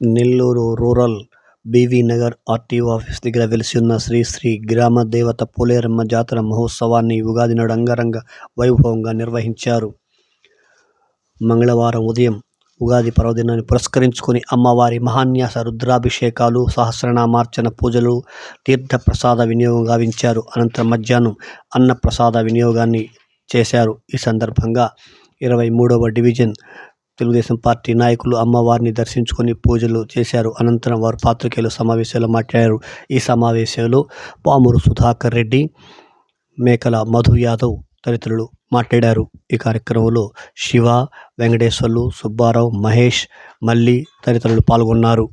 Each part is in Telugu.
Nellore rural BV Nagar RTO office దగ్గర వెలిసి ఉన్న శ్రీ శ్రీ గ్రామ దేవత పోలేరమ్మ జాతర మహోత్సవాన్ని ఉగాది నాడు అంగరంగ వైభవంగా నిర్వహించారు. మంగళవారం ఉదయం ఉగాది పర్వదినాన్ని పురస్కరించుకొని అమ్మవారి మహాన్యాస రుద్రాభిషేకాలు సహస్రనామార్చన పూజలు తీర్థప్రసాద వినియోగం గావించారు. అనంతరం మధ్యాహ్నం అన్నప్రసాద వినియోగాన్ని చేశారు. ఈ సందర్భంగా ఇరవై మూడవ డివిజన్ తెలుగుదేశం పార్టీ నాయకులు అమ్మవారిని దర్శించుకొని పూజలు చేశారు. అనంతరం వారు పాత్రికేయులు సమావేశంలో మాట్లాడారు. ఈ సమావేశంలో పామూరు సుధాకర్ రెడ్డి మేకల మధు యాదవ్ తదితరులు మాట్లాడారు. ఈ కార్యక్రమంలో శివ వెంకటేశ్వర్లు సుబ్బారావు మహేష్ మల్లి తదితరులు పాల్గొన్నారు.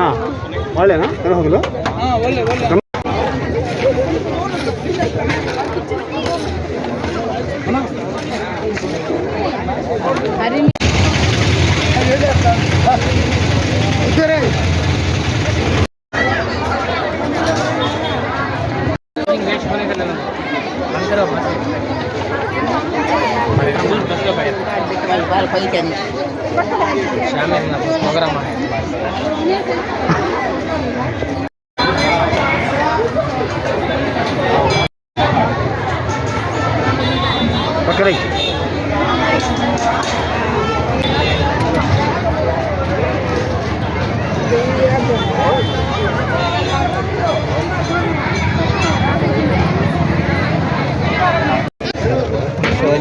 నా వాళ్ళేనా? पहली क्या शाम प्रोग्राम है पकड़ी।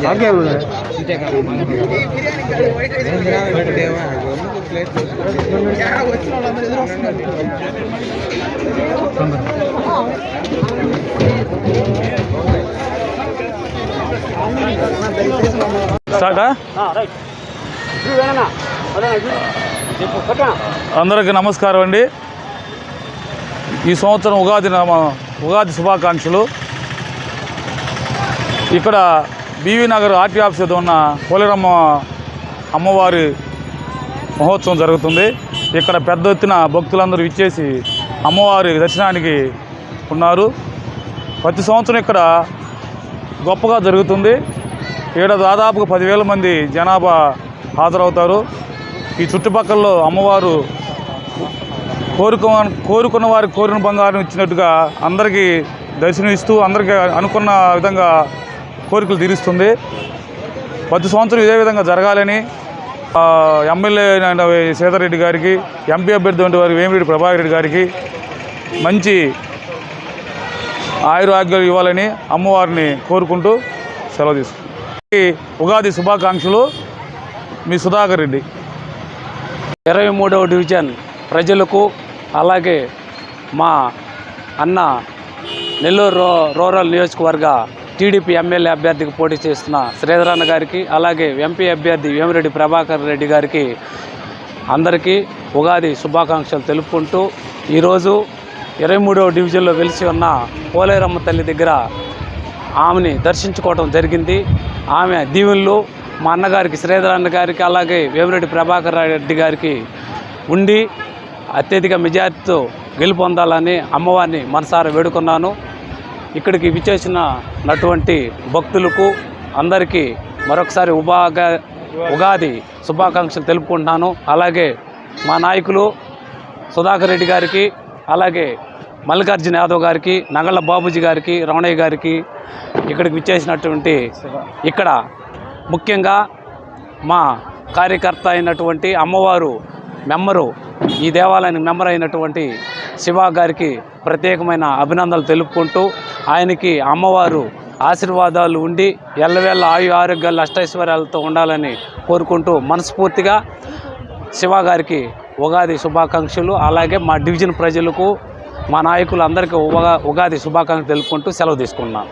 आगे बोल रहे స్టార్టా? అందరికీ నమస్కారం అండి. ఈ సంవత్సరం ఉగాది నామ- ఉగాది శుభాకాంక్షలు. ఇక్కడ బీవీ నగర్ ఆర్టీ ఆఫీస్ వద్ద ఉన్న పోలేరమ్మ అమ్మవారి మహోత్సవం జరుగుతుంది. ఇక్కడ పెద్ద ఎత్తున భక్తులందరూ ఇచ్చేసి అమ్మవారి దర్శనానికి ఉన్నారు. ప్రతి సంవత్సరం ఇక్కడ గొప్పగా జరుగుతుంది. ఇక్కడ దాదాపుగా పదివేల మంది జనాభా హాజరవుతారు. ఈ చుట్టుపక్కలలో అమ్మవారు కోరుకు కోరుకున్న వారికి కోరిన బంగారం ఇచ్చినట్టుగా అందరికీ దర్శనం ఇస్తూ అందరికీ అనుకున్న విధంగా కోరికలు తీరుస్తుంది. ప్రతి సంవత్సరం ఇదే విధంగా జరగాలని ఎమ్మెల్యే అయిన సీతారెడ్డి గారికి ఎంపీ అభ్యర్థి వంటి వారి వేమిరెడ్డి ప్రభాకర్ రెడ్డి గారికి మంచి ఆయురాగ్యాలు ఇవ్వాలని అమ్మవారిని కోరుకుంటూ సెలవు తీసుకుంటాం ఉగాది శుభాకాంక్షలు మీ సుధాకర్ రెడ్డి. ఇరవై మూడవ డివిజన్ ప్రజలకు అలాగే మా అన్న నెల్లూరు రూరల్ నియోజకవర్గ టీడీపీ ఎమ్మెల్యే అభ్యర్థికి పోటీ చేస్తున్న శ్రీధరన్న గారికి అలాగే ఎంపీ అభ్యర్థి వేమిరెడ్డి ప్రభాకర్ రెడ్డి గారికి అందరికీ ఉగాది శుభాకాంక్షలు తెలుపుకుంటూ ఈరోజు ఇరవై మూడవ డివిజన్లో వెలిసి ఉన్న పోలేరమ్మ తల్లి దగ్గర ఆమెని దర్శించుకోవడం జరిగింది. ఆమె దీవెనలు మా అన్నగారికి శ్రీధర్ అన్న గారికి అలాగే వేమిరెడ్డి ప్రభాకర్ రెడ్డి గారికి ఉండి అత్యధిక మెజార్టీతో గెలుపొందాలని అమ్మవారిని మనసారా వేడుకున్నాను. ఇక్కడికి విచ్చేసిన నటువంటి భక్తులకు అందరికీ మరొకసారి ఉబాగా ఉగాది శుభాకాంక్షలు తెలుపుకుంటున్నాను. అలాగే మా నాయకులు సుధాకర్ రెడ్డి గారికి అలాగే మల్లికార్జున యాదవ్ గారికి నగళ్ళ బాబుజీ గారికి రమణయ్య గారికి ఇక్కడికి విచ్చేసినటువంటి ఇక్కడ ముఖ్యంగా మా కార్యకర్త అయినటువంటి అమ్మవారు మెంబరు ఈ దేవాలయానికి మెంబర్ అయినటువంటి శివ గారికి ప్రత్యేకమైన అభినందనలు తెలుపుకుంటూ ఆయనకి అమ్మవారు ఆశీర్వాదాలు ఉండి ఎల్లవేళ్ళ ఆయు ఆరోగ్యాలు అష్టైశ్వర్యాలతో ఉండాలని కోరుకుంటూ మనస్ఫూర్తిగా శివ గారికి ఉగాది శుభాకాంక్షలు. అలాగే మా డివిజన్ ప్రజలకు మా నాయకులందరికీ ఉగా ఉగాది శుభాకాంక్షలు తెలుపుకుంటూ సెలవు తీసుకున్నాను